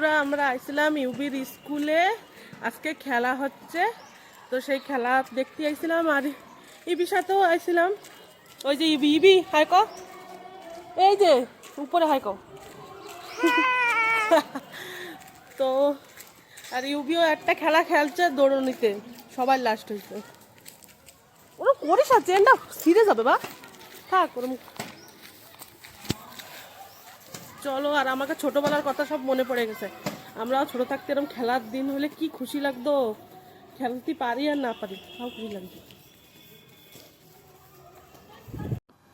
বন্ধুরা, আমরা আইছিলাম ইউবির স্কুলে। আজকে খেলা হচ্ছে, তো সেই খেলা দেখতে আইছিলাম আর ইবির সাথেও আইছিলাম। ওই যে ইবি ইবি হাইক এই যে, উপরে হাইক তো, আর ইউবিও একটা খেলা খেলছে দৌড়নিতে সবাই লাস্ট হয়েছে ওরা করিস আর চেনটা সিরিয়াস হবে বা? থাক, ওরম চলো, আর আমাকে ছোটবেলার কথা সব মনে পড়ে গেছে। আমরা ছোট থাকতে এরকম খেলার দিন হলে কি খুশি লাগতো? খেলতে পারি আর না পারি, তাও খুশি লাগতো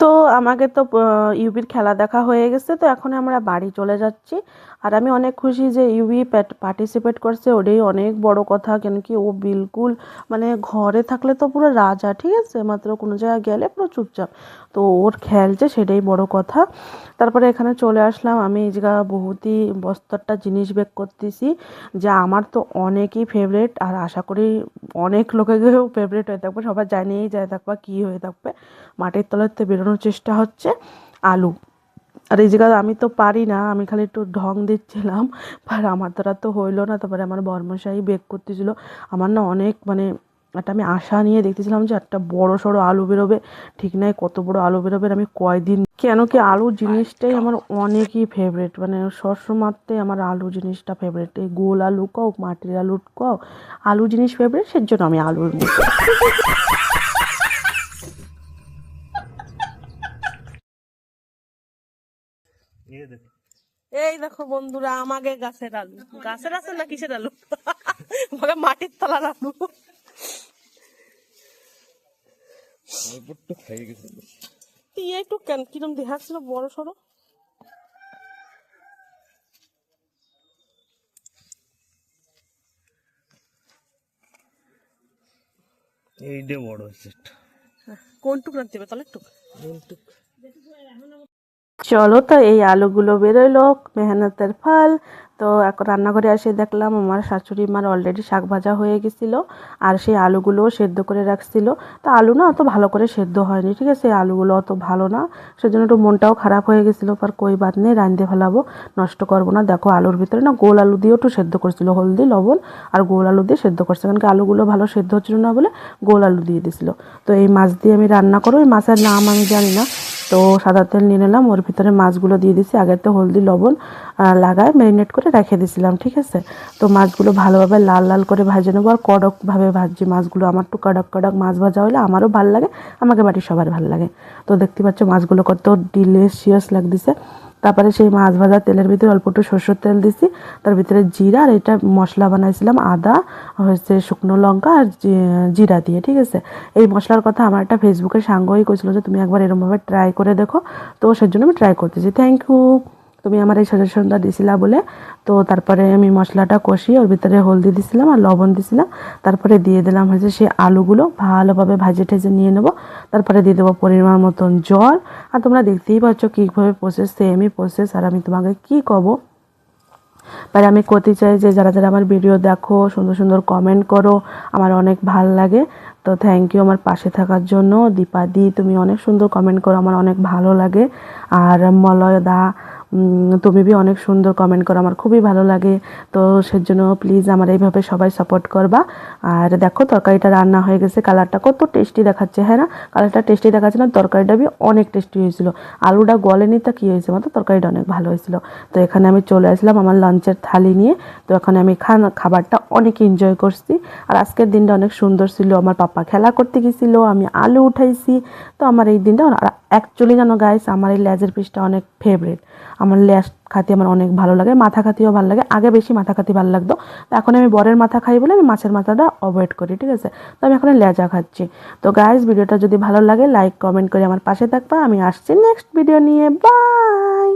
তো আমাকে তো ইউবির খেলা দেখা হয়ে গেছে, তো এখন আমরা বাড়ি চলে যাচ্ছি। আর আমি অনেক খুশি যে ইউবি পার্টিসিপেট করছে ওটাই অনেক বড় কথা, কেন কি ও বিলকুল মানে ঘরে থাকলে তো পুরো রাজা, ঠিক আছে? মাত্র কোনো জায়গায় গেলে পুরো চুপচাপ। তো ওর খেলছে সেটাই বড় কথা। তারপরে এখানে চলে আসলাম, আমি এই জায়গা বহুতই বস্তরটা জিনিস বেক করতেছি, যা আমার তো অনেকই ফেভারেট আর আশা করি অনেক লোকেরও ফেভারেট হয়ে থাকবে, সবাই জানিয়েই যায় থাকবে কী হয়ে থাকবে। মাটির তলাতে বেরোনোর চেষ্টা হচ্ছে আলু। আর এই জায়গায় আমি তো পারি না, আমি খালি একটু ঢং দিচ্ছিলাম। আর আমার দ্বারা তো হইল না, তারপরে আমার বর্মশাই বেক করতেছিল। আমার না অনেক মানে একটা আমি আশা নিয়ে দেখতেছিলাম যে একটা বড় সড়ো আলু বেরোবে। ঠিক নাই কত বড় আলু বেরোবে আমি কয়দিন কেন কি আলু জিনিসটাই আমার অনেকই ফেভারেট মানে সবসময়তে আমার আলু জিনিসটা ফেভারেট এই গোল আলু কও, মাটির আলু কও, আলু জিনিস ফেভারেট সের জন্য আমি আলুর মতো এই দেখো বন্ধুরা আমাকে গাছের আলু গাছের আছে না কিসের আলু আমাকে মাটির তলার আলু একটু কেন? কিরম দেখাচ্ছিল বড় সড়ো? এইটা বড় হচ্ছে কোনটুক রাখতে হবে তাহলে একটু? চলো তো এই আলুগুলো বেরোলো, মেহনতের ফল। তো এখন রান্নাঘরে এসে দেখলাম আমার শাশুড়ি মার অলরেডি শাক ভাজা হয়ে গেছিল আর সেই আলুগুলোও সেদ্ধ করে রাখছিল। তো আলু না অত ভালো করে সেদ্ধ হয়নি, ঠিক আছে? এই আলুগুলো অত ভালো না, সেজন্য একটু মনটাও খারাপ হয়ে গেছিল। পর কই বাদ নেই, রাঁধতে ফেলাবো, নষ্ট করব না। দেখো আলুর ভিতরে না গোল আলু দিয়েও একটু সেদ্ধ করছিল, হলদি, লবণ আর গোল আলু দিয়ে সেদ্ধ করছে। কারণ কি আলুগুলো ভালো সেদ্ধ হচ্ছিল না বলে গোল আলু দিয়ে দিছিল। তো এই মাছ দিয়ে আমি রান্না করব, এই মাছের নাম আমি জানি না। তো সাদা তেল নিয়ে নিলাম, ওর ভিতরে মাছগুলো দিয়ে দিছি। আগে তো হলদি, লবণ লাগায় ম্যারিনেট করে রেখে দিয়েছিলাম ঠিক আছে? তো মাছগুলো ভালোভাবে লাল লাল করে ভাজে নেব আর কড়কভাবে ভাজছি মাছগুলো। আমার তো কড়ক কড়ক মাছ ভাজা হলে আমারও ভালো লাগে, আমাকে বাড়ির সবার ভালো লাগে। তো দেখতে পাচ্ছ মাছগুলো কত ডিলিশিয়াস লাগতেছে। তারপরে সেই মাছ ভাজা তেলের ভিতরে অল্প একটু সর্ষের তেল দিছি। তার ভিতরে জিরা আর এটা মশলা বানাইছিলাম, আদা, হচ্ছে শুকনো লঙ্কা আর জিরা দিয়ে, ঠিক আছে? এই মশলার কথা আমার একটা ফেসবুকে সাঙ্গই কইছিল যে, তুমি একবার এরমভাবে ট্রাই করে দেখো। তো সেজন্য আমি ট্রাই করতেছি। থ্যাংক ইউ তুমি আমার এই সাজেশনটা দিছিলা বলে, তো তারপরে আমি মশলাটা কষিয়ে ওর ভিতরে হলদি দিছিলাম আর লবণ দিছিলাম। তারপরে দিয়ে দিলাম হচ্ছে সেই আলুগুলো, ভালোভাবে ভাজে ঠেজে নিয়ে নেব। তারপরে দিয়ে দেবো পরিমাণ মতন জল। আর তোমরা দেখতেই পাচ্ছ কীভাবে প্রসেস সেমই প্রসেস আর আমি তোমাকে কি কব? তাই আমি করতে চাই যে যারা যারা আমার ভিডিও দেখো, সুন্দর সুন্দর কমেন্ট করো, আমার অনেক ভালো লাগে। তো থ্যাংক ইউ আমার পাশে থাকার জন্য। দীপাদি, তুমি অনেক সুন্দর কমেন্ট করো, আমার অনেক ভালো লাগে। আর মলয় দা তুমি বি অনেক সুন্দর কমেন্ট করো, আমার খুবই ভালো লাগে। তো সেজন্য প্লিজ আমার এইভাবে সবাই সাপোর্ট করবা। আর দেখো, তরকারিটা রান্না হয়ে গেছে কালারটা কত টেস্টি দেখাচ্ছে হ্যাঁ না? কালারটা টেস্টি দেখাচ্ছে না, তরকারিটা বি অনেক টেস্টি হয়েছিল। আলুটা গলেনি তা কী হয়েছে মাত্র তরকারিটা অনেক ভালো হয়েছিল। তো এখানে আমি চলে আসলাম আমার লাঞ্চের থালি নিয়ে। তো এখানে আমি খানা, খাবারটা অনেক এনজয় করছি। আর আজকের দিনটা অনেক সুন্দর ছিল। আমার পাপা খেলা করতে গেছিল, আমি আলু উঠাইছি। তো আমার এই দিনটা অ্যাকচুয়ালি জানো গাইস আমার এই লেজের পিসটা অনেক ফেভারিট আমার ল্যাস খাতি আমার অনেক ভালো লাগে, মাথা খাতিও ভালো লাগে। আগে বেশি মাথা খাতি ভালো লাগতো। তো এখন আমি বরের মাথা খাই বলে আমি মাছের মাথাটা অ্যাভয়েড করি, ঠিক আছে? তো আমি এখন ল্যাজা খাচ্ছি। তো গাইজ ভিডিওটা যদি ভালো লাগে লাইক কমেন্ট করে আমার পাশে থাকবা। আমি আসছি নেক্সট ভিডিও নিয়ে। বাই